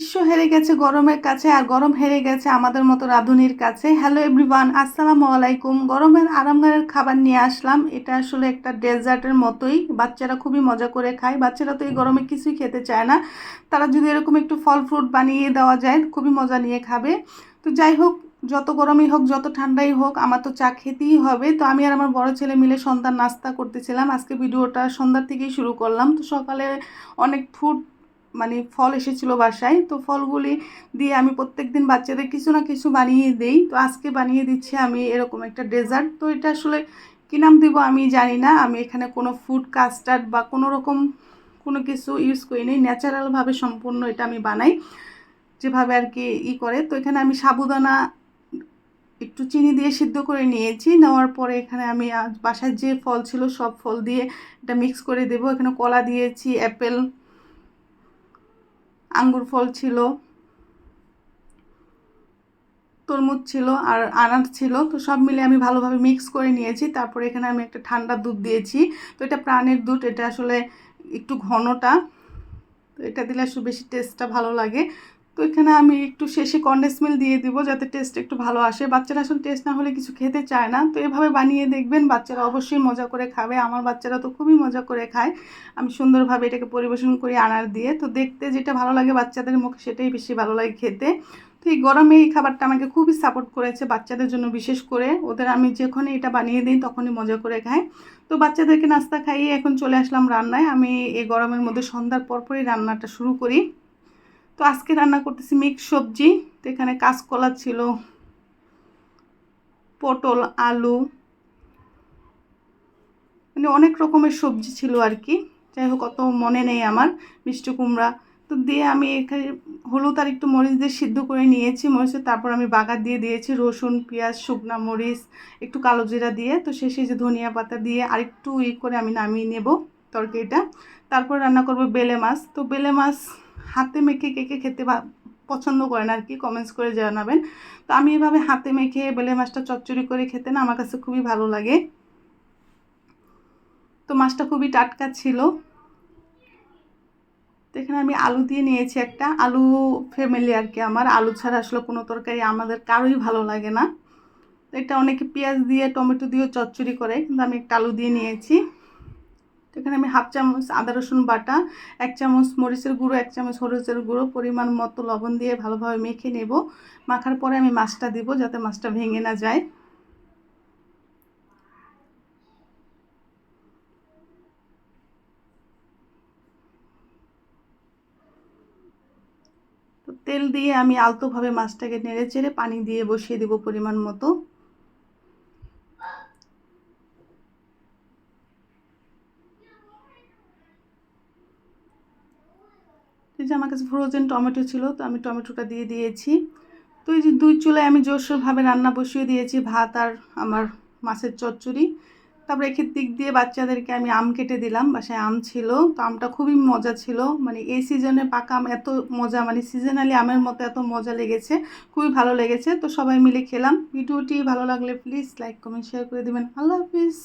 বিশ্ব হেরে গেছে গরমের কাছে আর গরম হেরে গেছে আমাদের মতো রাঁধুনির কাছে। হ্যালো এভরিওয়ান আসসালামু আলাইকুম। গরমের আরামদায়ক খাবার নিয়ে আসলাম। এটা আসলে একটা ডেজার্টের মতোই। বাচ্চারা খুবই মজা করে খায়। বাচ্চারা তো এই গরমে কিছুই খেতে চায় না। তারা যদি এরকম একটু ফল ফ্রুট বানিয়ে দেওয়া যায়, খুবই মজা নিয়ে খাবে। তো যাই হোক, যত গরমই হোক, যত ঠান্ডাই হোক, আমার তো চা খেতেই হবে। তো আমি আর আমার বড় ছেলে মিলে সন্ধ্যার নাস্তা করতেছিলাম। আজকে ভিডিওটা সন্ধ্যার থেকেই শুরু করলাম। তো সকালে অনেক ফ্রুট মানে ফল এসেছিল বাসায়, তো ফলগুলি দিয়ে আমি প্রত্যেক দিন বাচ্চাদের কিছু না কিছু বানিয়ে দেই। তো আজকে বানিয়ে দিচ্ছি আমি এরকম একটা ডেজার্ট। তো এটা আসলে কী নাম দেবো আমি জানি না। আমি এখানে কোনো ফুড কাস্টার্ড বা কোনো রকম কোনো কিছু ইউজ করি নি ন্যাচারালভাবে সম্পূর্ণ এটা আমি বানাই, যেভাবে আর কি ই করে। তো এখানে আমি সাবুদানা একটু চিনি দিয়ে সিদ্ধ করে নিয়েছি। নেওয়ার পরে এখানে আমি বাসায় যে ফল ছিল সব ফল দিয়ে এটা মিক্স করে দেবো। এখানে কলা দিয়েছি, অ্যাপেল আঙ্গুর ফল ছিল, তরমুজ ছিল আর আনার ছিল। তো সব মিলে আমি ভালোভাবে মিক্স করে নিয়েছি। তারপরে এখানে আমি একটা ঠান্ডা দুধ দিয়েছি। তো এটা প্রাণের দুধ, এটা আসলে একটু ঘনটা। তো এটা দিলে আসলে বেশি টেস্টটা ভালো লাগে। তো এখানে আমি একটু শেষে কন্ডেন্স মিল দিয়ে দিব যাতে টেস্ট একটু ভালো আসে। বাচ্চারা আসলে টেস্ট না হলে কিছু খেতে চায় না। তো এভাবে বানিয়ে দেখবেন, বাচ্চারা অবশ্যই মজা করে খাবে। আমার বাচ্চারা তো খুবই মজা করে খায়। আমি সুন্দরভাবে এটাকে পরিবেশন করি আনার দিয়ে। তো দেখতে যেটা ভালো লাগে বাচ্চাদের মুখে, সেটাই বেশি ভালো লাগে খেতে। তো এই গরমে এই খাবারটা আমাকে খুবই সাপোর্ট করেছে বাচ্চাদের জন্য বিশেষ করে। ওদের আমি যখনই এটা বানিয়ে দিই, তখনই মজা করে খাই তো বাচ্চাদেরকে নাস্তা খাইয়ে এখন চলে আসলাম রান্নায়। আমি এই গরমের মধ্যে সন্ধ্যার পরপরই রান্নাটা শুরু করি। তো আজকে রান্না করতেছি মিক্স সবজি। তো এখানে কাঁচকলা ছিল, পটল, আলু মানে অনেক রকমের সবজি ছিল আর কি। যাই হোক, অত মনে নেই আমার মিষ্টি কুমড়া। তো দিয়ে আমি এখানে হলুদ আর একটু মরিচ দিয়ে সিদ্ধ করে নিয়েছি। মরিচের তারপর আমি বাগার দিয়ে দিয়েছি, রসুন, পেঁয়াজ, শুকনা মরিচ, একটু কালো জিরা দিয়ে। তো শেষে যে ধনিয়া পাতা দিয়ে আরেকটু ই করে আমি নামিয়ে নেব তরকারিটা। তারপর রান্না করব বেলে মাছ। তো বেলে মাছ হাতে মেখে কেকে খেতে পছন্দ করেন আর কি কমেন্টস করে জানাবেন। তো আমি এভাবে হাতে মেখে বেলে মাছটা চচ্চড়ি করে খেতে না, আমার কাছে খুবই ভালো লাগে। তো মাছটা খুবই টাটকা ছিল। তো এখানে আমি আলু দিয়ে নিয়েছি একটা। আলু ফ্যামিলি আর কি আমার। আলু ছাড়া আসলে কোনো তরকারি আমাদের কারোই ভালো লাগে না। এটা অনেকে পেঁয়াজ দিয়ে, টমেটো দিয়েও চচ্চড়ি করে, কিন্তু আমি একটা আলু দিয়ে নিয়েছি। তো এখানে আমি হাফ চামচ আদা রসুন বাটা, এক চামচ মরিচের গুঁড়ো, এক চামচ হলুদের গুঁড়ো, পরিমাণ মতো লবণ দিয়ে ভালোভাবে মেখে নেব। মাখার পরে আমি মাছটা দিব যাতে মাছটা ভেঙে না যায়। তেল দিয়ে আমি আলতোভাবে মাছটাকে নেড়ে চেড়ে পানি দিয়ে বসিয়ে দেবো পরিমাণ মতো। এই যে আমার কাছে ফ্রোজেন টমেটো ছিল, তো আমি টমেটোটা দিয়ে দিয়েছি। তো এই যে দুই চুলায় আমি জোরসোরভাবে রান্না বসিয়ে দিয়েছি, ভাত আর আমার মাছের চচ্চড়ি। তারপরে এক্ষের দিক দিয়ে বাচ্চাদেরকে আমি আম কেটে দিলাম, বাসায় আম ছিল, তো আমটা খুবই মজা ছিল। মানে এই সিজনে পাকা আম এত মজা মানে সিজনালি আমের মতো এত মজা লেগেছে, খুবই ভালো লেগেছে। তো সবাই মিলে খেলাম। ভিডিওটি ভালো লাগলে প্লিজ লাইক কমেন্ট শেয়ার করে দেবেন। আল্লাহ হাফিজ।